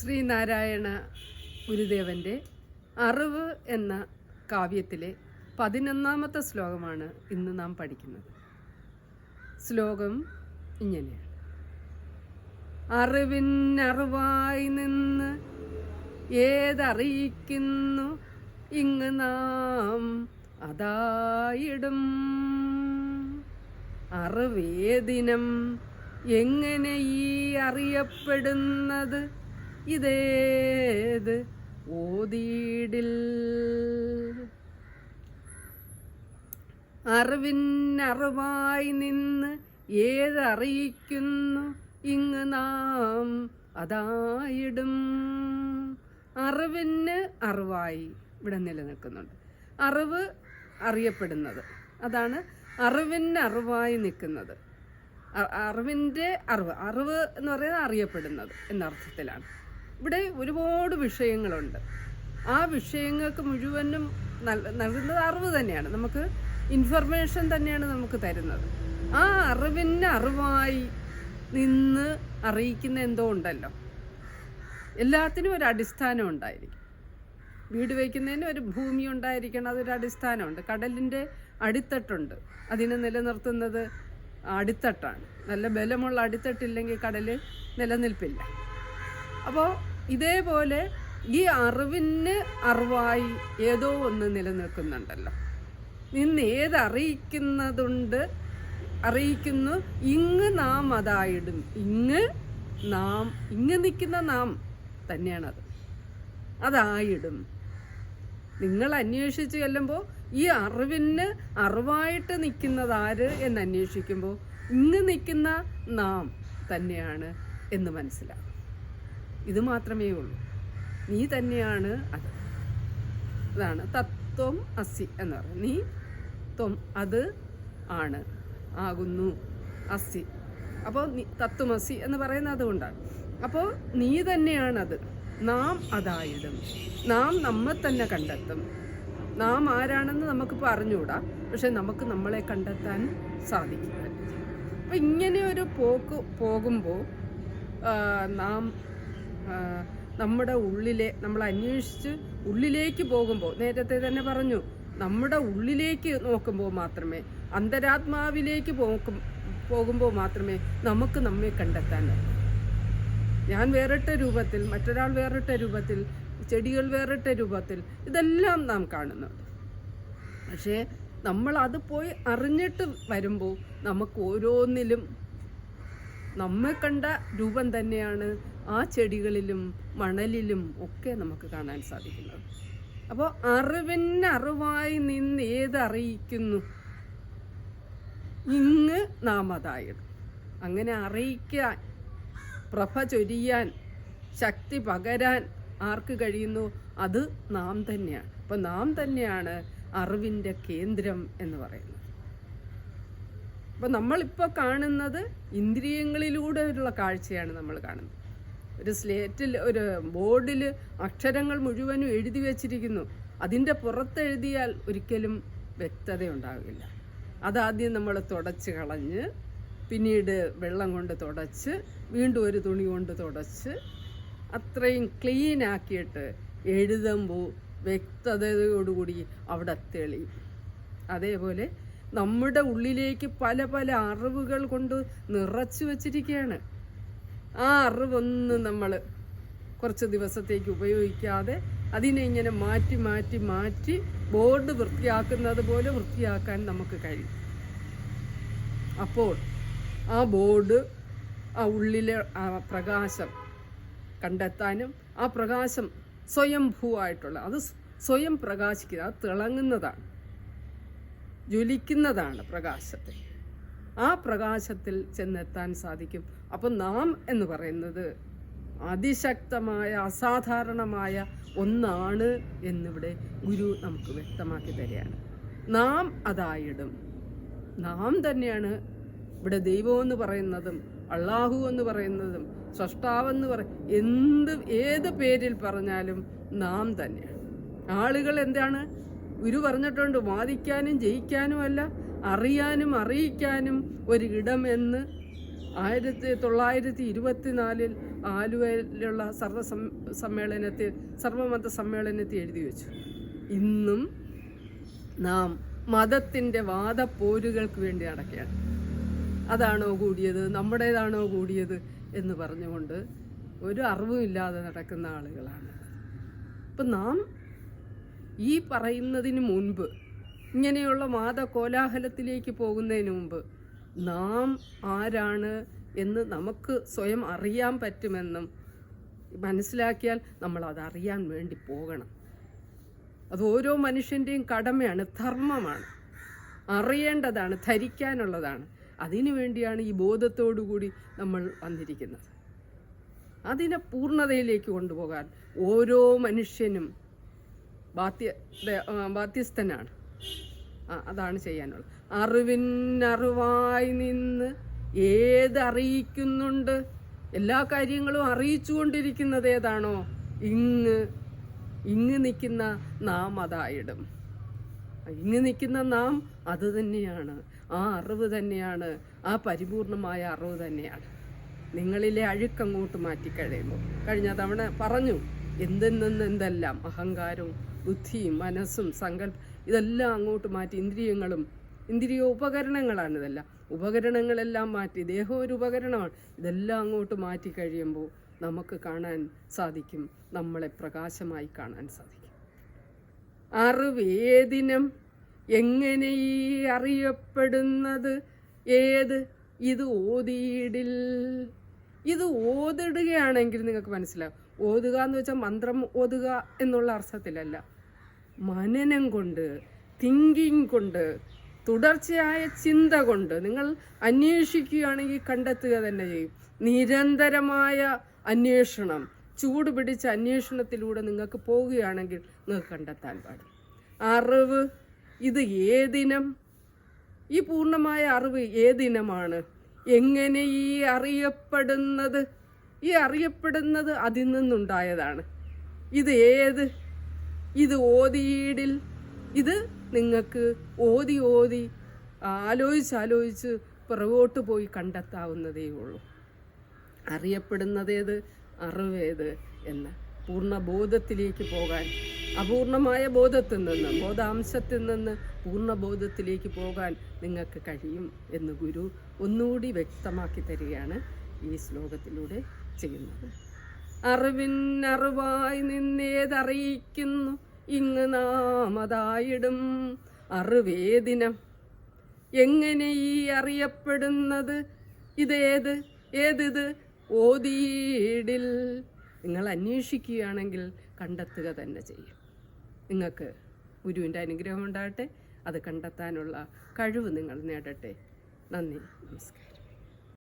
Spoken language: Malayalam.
ശ്രീനാരായണ ഗുരുദേവന്റെ അറിവ് എന്ന കാവ്യത്തിലെ പതിനൊന്നാമത്തെ ശ്ലോകമാണ് ഇന്ന് നാം പഠിക്കുന്നത്. ശ്ലോകം ഇങ്ങനെയാണ്. അറിവിനറിവായി നിന്ന് ഏതറിയിക്കുന്നു? ഇങ്ങ് നാം അതായിടും. അറിവേദിനം എങ്ങനെ ഈ അറിയപ്പെടുന്നത്? ഇതേത് ഓതീടിൽ അറിവിനറിവായി നിന്ന് ഏതറിയിക്കുന്നു? ഇങ്ങ് നാം അതായിടും. അറിവിന് അറിവായി ഇവിടെ നിലനിൽക്കുന്നുണ്ട്. അറിവ് അറിയപ്പെടുന്നത്. അതാണ് അറിവിന് അറിവായി നിൽക്കുന്നത് അറിവിന്റെ അറിവ്. അറിവ് എന്ന് പറയുന്നത് അറിയപ്പെടുന്നത് എന്ന അർത്ഥത്തിലാണ്. ഇവിടെ ഒരുപാട് വിഷയങ്ങളുണ്ട്. ആ വിഷയങ്ങൾക്ക് മുഴുവനും നൽകുന്നത് അറിവ് തന്നെയാണ്. നമുക്ക് ഇൻഫർമേഷൻ തന്നെയാണ് നമുക്ക് തരുന്നത്. ആ അറിവിന് അറിവായി നിന്ന് അറിയിക്കുന്ന എന്തോ ഉണ്ടല്ലോ. എല്ലാത്തിനും ഒരു അടിസ്ഥാനം ഉണ്ടായിരിക്കും. വീട് വയ്ക്കുന്നതിന് ഒരു ഭൂമി ഉണ്ടായിരിക്കണം അതൊരു അടിസ്ഥാനമുണ്ട്. കടലിന്റെ അടിത്തട്ടുണ്ട്. അതിനെ നിലനിർത്തുന്നത് അടിത്തട്ടാണ്. നല്ല ബലമുള്ള അടിത്തട്ടില്ലെങ്കിൽ കടൽ നിലനിൽപ്പില്ല. അപ്പോൾ ഇതേപോലെ ഈ അറിവിന് അറിവായി ഏതോ ഒന്ന് നിലനിൽക്കുന്നുണ്ടല്ലോ. നിന്ന് ഏതറിയിക്കുന്നതുണ്ട് അറിയിക്കുന്നു. ഇങ്ങ് നാം അതായിടും. ഇങ്ങ് നാം ഇങ്ങ് നിൽക്കുന്ന നാം തന്നെയാണത്. അതായിടും. നിങ്ങൾ അന്വേഷിച്ച് ചെല്ലുമ്പോൾ ഈ അറിവിന് അറിവായിട്ട് നിൽക്കുന്നത് ആര് എന്ന് അന്വേഷിക്കുമ്പോൾ ഇങ്ങ് നിൽക്കുന്ന നാം തന്നെയാണ് എന്ന് മനസ്സിലാവും ഇത് മാത്രമേ ഉള്ളൂ. നീ തന്നെയാണ് അത്. അതാണ് തത്വം അസി എന്ന് പറയുന്നത്. നീ ത്വം അത് ആണ്. ആകുന്നു അസി. അപ്പോൾ നീ തത്വമസി എന്ന് പറയുന്നത് അതുകൊണ്ടാണ്. അപ്പോൾ നീ തന്നെയാണത്. നാം അതായിടും. നാം നമ്മെ തന്നെ കണ്ടെത്തും. നാം ആരാണെന്ന് നമുക്കിപ്പോൾ അറിഞ്ഞുകൂടാ. പക്ഷെ നമുക്ക് നമ്മളെ കണ്ടെത്താൻ സാധിക്കില്ല അപ്പം ഇങ്ങനെ ഒരു പോക്ക് പോകുമ്പോൾ നാം നമ്മുടെ ഉള്ളിലെ നമ്മൾ അന്വേഷിച്ച് ഉള്ളിലേക്ക് പോകുമ്പോൾ നേരത്തെ തന്നെ പറഞ്ഞു നമ്മുടെ ഉള്ളിലേക്ക് നോക്കുമ്പോൾ മാത്രമേ അന്തരാത്മാവിലേക്ക് പോകും പോകുമ്പോൾ മാത്രമേ നമുക്ക് നമ്മെ കണ്ടെത്താൻ ഞാൻ വേറിട്ട രൂപത്തിൽ മറ്റൊരാൾ വേറിട്ട രൂപത്തിൽ ചെടികൾ വേറിട്ട രൂപത്തിൽ ഇതെല്ലാം നാം കാണുന്നുണ്ട്. പക്ഷേ നമ്മൾ അത് പോയി അറിഞ്ഞിട്ട് വരുമ്പോൾ നമുക്ക് ഓരോന്നിലും നമ്മെ കണ്ട രൂപം തന്നെയാണ് ആ ചെടികളിലും മണലിലും ഒക്കെ നമുക്ക് കാണാൻ സാധിക്കുന്നത്. അപ്പോൾ അറിവിന് അറിവായി നിന്ന് ഏതറിയിക്കുന്നു? ഇങ്ങ് നാം അതായത്. അങ്ങനെ അറിയിക്കാൻ പ്രഭ ചൊരിയാൻ ശക്തി പകരാൻ ആർക്ക് കഴിയുന്നു? അത് നാം തന്നെയാണ്. അപ്പോൾ നാം തന്നെയാണ് അറിവിന്റെ കേന്ദ്രം എന്ന് പറയുന്നത്. അപ്പോൾ നമ്മളിപ്പോൾ കാണുന്നത് ഇന്ദ്രിയങ്ങളിലൂടെയുള്ള കാഴ്ചയാണ് നമ്മൾ കാണുന്നത്. ഒരു സ്ലേറ്റിൽ ഒരു ബോർഡിൽ അക്ഷരങ്ങൾ മുഴുവനും എഴുതി വച്ചിരിക്കുന്നു. അതിന്റെ പുറത്തെഴുതിയാൽ ഒരിക്കലും വ്യക്തത ഉണ്ടാകില്ല അതാദ്യം നമ്മൾ തുടച്ച് കളഞ്ഞ് പിന്നീട് വെള്ളം കൊണ്ട് തുടച്ച് വീണ്ടും ഒരു തുണി കൊണ്ട് തുടച്ച് അത്രയും ക്ലീൻ ആക്കിയിട്ട് എഴുതുമ്പോൾ വ്യക്തതയോടുകൂടി അവിടെ തെളി അതേപോലെ നമ്മുടെ ഉള്ളിലേക്ക് പല പല അറിവുകൾ കൊണ്ട് നിറച്ചു വച്ചിരിക്കുകയാണ്. ആ അറിവൊന്നും നമ്മൾ കുറച്ച് ദിവസത്തേക്ക് ഉപയോഗിക്കാതെ അതിനെ ഇങ്ങനെ മാറ്റി മാറ്റി മാറ്റി ബോർഡ് വൃത്തിയാക്കുന്നത് പോലെ വൃത്തിയാക്കാൻ നമുക്ക് കഴിയും. അപ്പോൾ ആ ബോർഡ് ആ ഉള്ളിലെ ആ പ്രകാശം കണ്ടെത്താനും ആ പ്രകാശം സ്വയംഭൂവായിട്ടുള്ള അത് സ്വയം പ്രകാശിക്കുക അത് തിളങ്ങുന്നതാണ് ജ്വലിക്കുന്നതാണ് പ്രകാശത്തെ. ആ പ്രകാശത്തിൽ ചെന്നെത്താൻ സാധിക്കും. അപ്പം നാം എന്ന് പറയുന്നത് അതിശക്തമായ അസാധാരണമായ ഒന്നാണ് എന്നിവിടെ ഗുരു നമുക്ക് വ്യക്തമാക്കി തരികയാണ്. നാം അതായിടും. നാം തന്നെയാണ് ഇവിടെ ദൈവം എന്ന് പറയുന്നതും അള്ളാഹു എന്ന് പറയുന്നതും സൃഷ്ടാവെന്ന് പറ എന്ത് ഏത് പേരിൽ പറഞ്ഞാലും നാം തന്നെയാണ്. ആളുകൾ എന്താണ്? ഗുരു പറഞ്ഞിട്ടുണ്ട് വാദിക്കാനും ജയിക്കാനും അല്ല അറിയാനും അറിയിക്കാനും ഒരു എന്ന് ആയിരത്തി തൊള്ളായിരത്തി ഇരുപത്തിനാലിൽ ആലുവയിലുള്ള സർവ സമ്മേളനത്തിൽ സർവമത സമ്മേളനത്തിൽ എഴുതി വെച്ചു. ഇന്നും നാം മതത്തിന്റെ വാദപ്പോരുകൾക്ക് വേണ്ടി നടക്കുകയാണ്. അതാണോ കൂടിയത്? നമ്മുടേതാണോ കൂടിയത്? എന്ന് പറഞ്ഞുകൊണ്ട് ഒരു അറിവുമില്ലാതെ നടക്കുന്ന ആളുകളാണ്. അപ്പം നാം ഈ പറയുന്നതിന് മുൻപ് ഇങ്ങനെയുള്ള വാദകോലാഹലത്തിലേക്ക് പോകുന്നതിന് മുമ്പ് നാം ആരാണ് എന്ന് നമുക്ക് സ്വയം അറിയാൻ പറ്റുമെന്നും മനസ്സിലാക്കിയാൽ നമ്മൾ അതറിയാൻ വേണ്ടി പോകണം. അത് ഓരോ മനുഷ്യന്റെയും കടമയാണ് ധർമ്മമാണ്. അറിയേണ്ടതാണ് ധരിക്കാനുള്ളതാണ്. അതിനു വേണ്ടിയാണ് ഈ ബോധത്തോടു കൂടി നമ്മൾ വന്നിരിക്കുന്നത്. അതിനെ പൂർണതയിലേക്ക് കൊണ്ടുപോകാൻ ഓരോ മനുഷ്യനും ബാധ്യ ബാധ്യസ്ഥനാണ്. ആ, അതാണ് ചെയ്യാനുള്ളത്. അറിവിനറിവായി നിന്ന് ഏത് അറിയിക്കുന്നുണ്ട് എല്ലാ കാര്യങ്ങളും അറിയിച്ചുകൊണ്ടിരിക്കുന്നത് ഏതാണോ? ഇങ്ങ് ഇങ്ങ് നിൽക്കുന്ന നാം അതായിടും. ഇങ്ങ് നിൽക്കുന്ന നാം അത് തന്നെയാണ്. ആ അറിവ് തന്നെയാണ്. ആ പരിപൂർണമായ അറിവ് തന്നെയാണ്. നിങ്ങളിലെ അഴുക്കങ്ങോട്ട് മാറ്റിക്കഴിയുമ്പോൾ കഴിഞ്ഞ തവണ പറഞ്ഞു എന്തെന്നെന്ന് എന്തെല്ലാം? അഹങ്കാരവും ബുദ്ധിയും മനസ്സും സങ്കല്പ ഇതെല്ലാം അങ്ങോട്ട് മാറ്റി ഇന്ദ്രിയങ്ങളും ഇന്ദ്രിയ ഉപകരണങ്ങളാണ് ഇതെല്ലാം. ഉപകരണങ്ങളെല്ലാം മാറ്റി ദേഹം ഒരു ഉപകരണമാണ്. ഇതെല്ലാം അങ്ങോട്ട് മാറ്റി കഴിയുമ്പോൾ നമുക്ക് കാണാൻ സാധിക്കും നമ്മളെ പ്രകാശമായി കാണാൻ സാധിക്കും. അറിവേദിനം എങ്ങനെ ഈ അറിയപ്പെടുന്നത് ഏത് ഇത് ഓതിയിടിൽ. ഇത് ഓതിടുകയാണെങ്കിൽ നിങ്ങൾക്ക് മനസ്സിലാവും. ഓതുക എന്ന് വെച്ചാൽ മന്ത്രം ഓതുക എന്നുള്ള അർത്ഥത്തിലല്ല. മനനം കൊണ്ട് തിങ്കിങ് കൊണ്ട് തുടർച്ചയായ ചിന്ത കൊണ്ട് നിങ്ങൾ അന്വേഷിക്കുകയാണെങ്കിൽ കണ്ടെത്തുക തന്നെ ചെയ്യും. നിരന്തരമായ അന്വേഷണം ചൂട് പിടിച്ച അന്വേഷണത്തിലൂടെ നിങ്ങൾക്ക് പോവുകയാണെങ്കിൽ നിങ്ങൾക്ക് കണ്ടെത്താൻ പാടും. അറിവ് ഇത് ഏതിനം? ഈ പൂർണമായ അറിവ് ഏതിനമാണ്? എങ്ങനെ ഈ അറിയപ്പെടുന്നത്? ഈ അറിയപ്പെടുന്നത് അതിൽ നിന്നുണ്ടായതാണ്. ഇത് ഏത് ഇത് ഓതിയിടിൽ. ഇത് നിങ്ങൾക്ക് ഓതി ഓതി ആലോചിച്ച് ആലോചിച്ച് പുറകോട്ട് പോയി കണ്ടെത്താവുന്നതേ ഉള്ളൂ. അറിയപ്പെടുന്നതേത്? അറിവേത് എന്ന്. പൂർണ ബോധത്തിലേക്ക് പോകാൻ. അപൂർണമായ ബോധത്തിൽ നിന്ന് ബോധാംശത്തിൽ നിന്ന് പൂർണ ബോധത്തിലേക്ക് പോകാൻ നിങ്ങൾക്ക് കഴിയും എന്ന് ഗുരു ഒന്നുകൂടി വ്യക്തമാക്കി തരികയാണ് ഈ ശ്ലോകത്തിലൂടെ ചെയ്യുന്നത്. അറിവിനറിവായി നിന്നേതറിയിക്കുന്നു. ഇങ്ങ് നാമതായിടും അറിവേദിനം. എങ്ങനെ ഈ അറിയപ്പെടുന്നത്? ഇതേത്? ഏതിത്? ഓതിയിടിൽ നിങ്ങൾ അന്വേഷിക്കുകയാണെങ്കിൽ കണ്ടെത്തുക തന്നെ ചെയ്യും. നിങ്ങൾക്ക് ഗുരുവിന്റെ അനുഗ്രഹം ഉണ്ടാകട്ടെ അത് കണ്ടെത്താനുള്ള കഴിവ് നിങ്ങൾ നേടട്ടെ. നന്ദി. നമസ്കാരം.